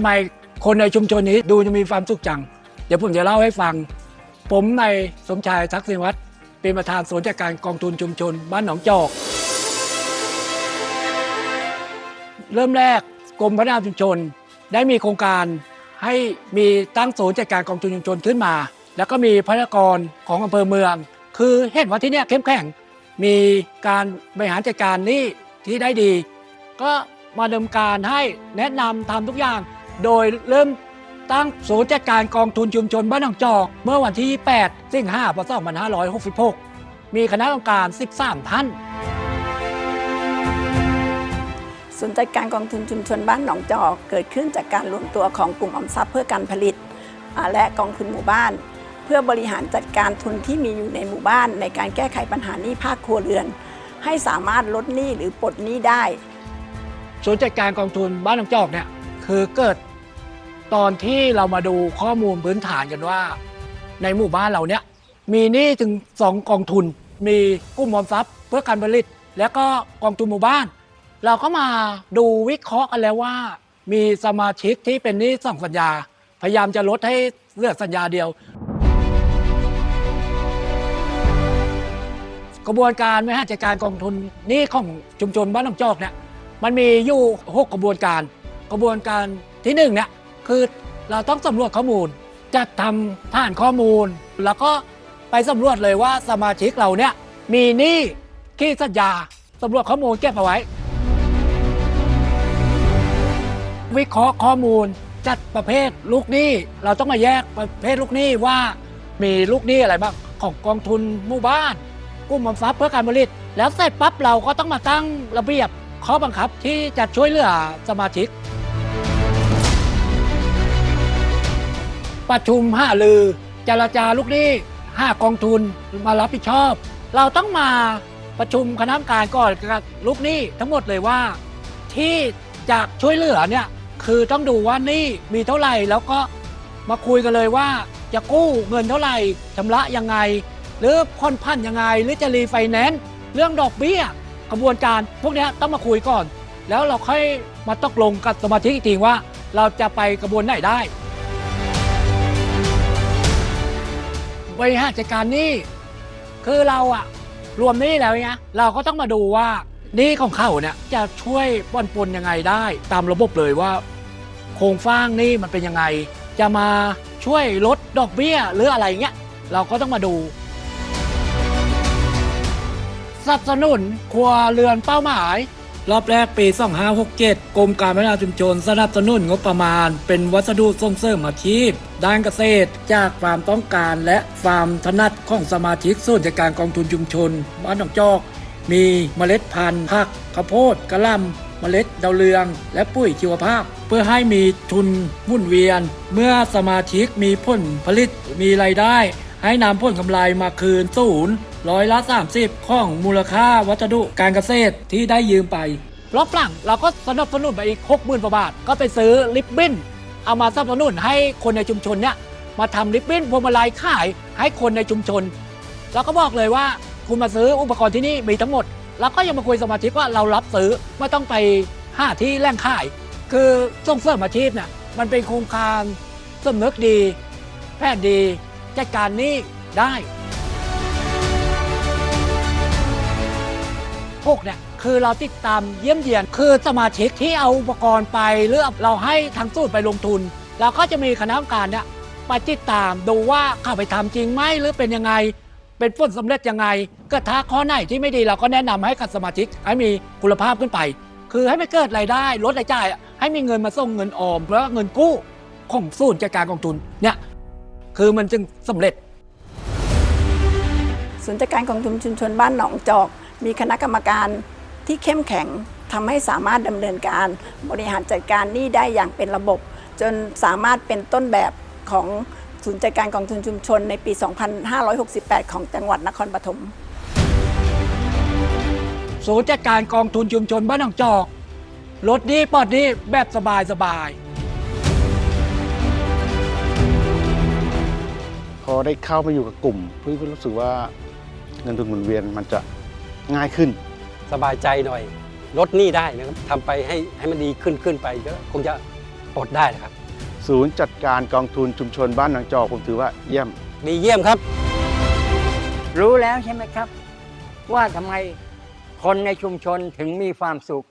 ไมคนในชุมชนนี้ดูจะมีความสุขจัง เดี๋ยวผมจะเล่าให้ฟัง ผมในสมชายทักษิณวัฒน์เป็นประธานศูนจัดการกองทุนชุมชน บ้านหนองจอก เริ่มแรกกรมพัฒนาชุมชนได้มีโครงการให้มีตั้งศูนย์จัดการกองทุนชุมชนขึ้นมา แล้วก็มีพนักงานของอำเภอเมือง คือเห็นว่าที่เนี่ยเข้มแข็ง มีการบริหารจัดการนี้ที่ได้ดี ก็มาดำเนินการให้แนะนำทำทุกอย่าง โดยเริ่มตั้งศูนย์จัดการกองทุนชุมชนบ้านหนองจอก เมื่อวันที่ 8 สิงหาคม 2566 มีคณะกรรมการ 13 ท่าน ศูนย์จัดการกองทุนชุมชนบ้านหนองจอก เกิดขึ้นจากการรวมตัวของกลุ่มออมทรัพย์เพื่อการผลิตอ่าและกองทุนหมู่บ้าน เพื่อบริหารจัดการทุนที่มีอยู่ในหมู่บ้าน ในการแก้ไขปัญหาหนี้ภาคครัวเรือน ให้สามารถลดหนี้หรือปลดหนี้ได้ ศูนย์จัดการกองทุนบ้านหนองจอกเนี่ยคือเกิด ตอนที่เรามาดูข้อมูลพื้นฐานกันว่า ในหมู่บ้านเราเนี่ยมีหนี้ถึงสองกองทุน มีกู้มอมทรัพย์ เพื่อการผลิต แล้วก็กองทุนหมู่บ้าน เราก็มาดูวิเคราะห์กันแล้วว่า มีสมาชิกที่เป็นหนี้สองสัญญา พยายามจะลดให้เลือกสัญญาเดียว กระบวนการบริหารจัดการกองทุนหนี้ของชุมชนบ้านหนองจอกเนี่ยมันมีอยู่6กระบวนการ กระบวนการที่1เนี่ย คือเราต้องสำรวจข้อมูล จัดทำฐานข้อมูล แล้วก็ไปสำรวจเลยว่าสมาชิกเราเนี่ยมีหนี้ที่สัญญาสำรวจข้อมูลเก็บเอาไว้ วิเคราะห์ข้อมูลจัดประเภทลูกหนี้ เราต้องมาแยกประเภทลูกหนี้ว่ามีลูกหนี้อะไรบ้างของกองทุนหมู่บ้านกู้มอมทรัพย์เพื่อการผลิต แล้วเสร็จปั๊บเราก็ต้องมาตั้งระเบียบข้อบังคับที่จะช่วยเหลือสมาชิก ประชุมห้าลือ เจรจาลูกหนี้ห้ากองทุนมารับผิดชอบ เราต้องมาประชุมคณะกรรมการก่อนกับลูกหนี้ทั้งหมดเลยว่า ที่จะช่วยเหลือเนี่ยคือต้องดูว่านี้มีเท่าไหร่แล้วก็มาคุยกันเลยว่าจะกู้เงินเท่าไหร่ชำระยังไง หรือผ่อนผันยังไง หรือจะรีไฟแนนซ์เรื่องดอกเบี้ยกระบวนการ พวกนี้ต้องมาคุยก่อน แล้วเราค่อยมาตกลงกับสมาชิกอีกทีว่า เราจะไปกระบวนไหนได้ บริหารจัดการหนี้คือเราอะรวมหนี้แล้วเนี่ยเราก็ต้องมาดูว่าหนี้ของเขาเนี่ยจะช่วยป้อนปนยังไงได้ ตามระบบเลยว่า โครงสร้างหนี้มันเป็นยังไง จะมาช่วยลดดอกเบี้ยหรืออะไรเงี้ยเราก็ต้องมาดูสนับสนุนครัวเรือนเป้าหมาย รอบแรกปี 2567 กรมการพัฒนาชุมชนสนับสนุนงบประมาณ เป็นวัสดุส่งเสริมอาชีพ ด้านเกษตร จากความต้องการและความถนัดของสมาชิกส่วนจัดการกองทุนชุมชนบ้านหนองจอก มีเมล็ดพันธุ์ผักข้าวโพดกระลำเมล็ดดาวเรือง และปุ๋ยชีวภาพ เพื่อให้มีทุนหมุนเวียน เมื่อสมาชิกมีผลผลิตมีรายได้ ให้นำผลกำไรมาคืนศูนย์ ร้อยละ 30 ของมูลค่าวัสดุการเกษตรที่ได้ยืมไปรอบหลังเราก็สนับสนุนไปอีก60,000กว่าบาท ก็ไปซื้อลิปบิ้น เอามาสนับสนุนให้คนในชุมชนเนี่ยมาทำลิปบิ้นพวงมาลัยขายให้คนในชุมชนเราก็บอกเลยว่าคุณมาซื้ออุปกรณ์ที่นี่มีทั้งหมด แล้วก็ยังมาคุยสมาชิกว่าเรารับซื้อไม่ต้องไปหาที่แหล่งขาย คือส่งเสริมอาชีพเนี่ยมันเป็นโครงการสำนึกดี แพทย์ดีจัดการนี้ได้ พวกเนี่ยคือเราติดตามเยี่ยมเยียน คือสมาชิกที่เอาอุปกรณ์ไปหรือเราให้ทางสูตรไปลงทุน เราก็จะมีคณะกรรมการเนี่ยไปติดตามดูว่าเข้าไปทำจริงไหมหรือเป็นยังไง เป็นผลสำเร็จยังไง ก็ถ้าข้อไหนที่ไม่ดีเราก็แนะนำให้กับสมาชิกให้มีคุณภาพขึ้นไป คือให้ไม่เกิดรายได้ลดรายจ่าย ให้มีเงินมาส่งเงินออมแล้วเงินกู้ของศูนย์จัดการกองทุนเนี่ยคือมันจึงสำเร็จศูนย์จัดการกองทุนชุมชนบ้านหนองจอก มีคณะกรรมการที่เข้มแข็งทำให้สามารถดำเนินการบริหารจัดการหนี้ได้อย่างเป็นระบบ จนสามารถเป็นต้นแบบของศูนย์จัดการกองทุนชุมชนในปี 2568 ของจังหวัดนครปฐมศูนย์จัดการกองทุนชุมชนบ้านหนองจอกลดหนี้ปลอดหนี้แบบสบายสบายพอได้เข้ามาอยู่กับกลุ่มพี่ก็รู้สึกว่าเงินทุนหมุนเวียนมันจะ ง่ายขึ้น สบายใจหน่อยลดหนี้ได้นะครับทำไปให้ให้มันดีขึ้นขึ้นไปก็คงจะปลดได้นะครับ ศูนย์จัดการกองทุนชุมชนบ้านหนองจอกผมถือว่าเยี่ยม ดีเยี่ยมครับ รู้แล้วใช่ไหมครับ ว่าทำไมคนในชุมชนถึงมีความสุข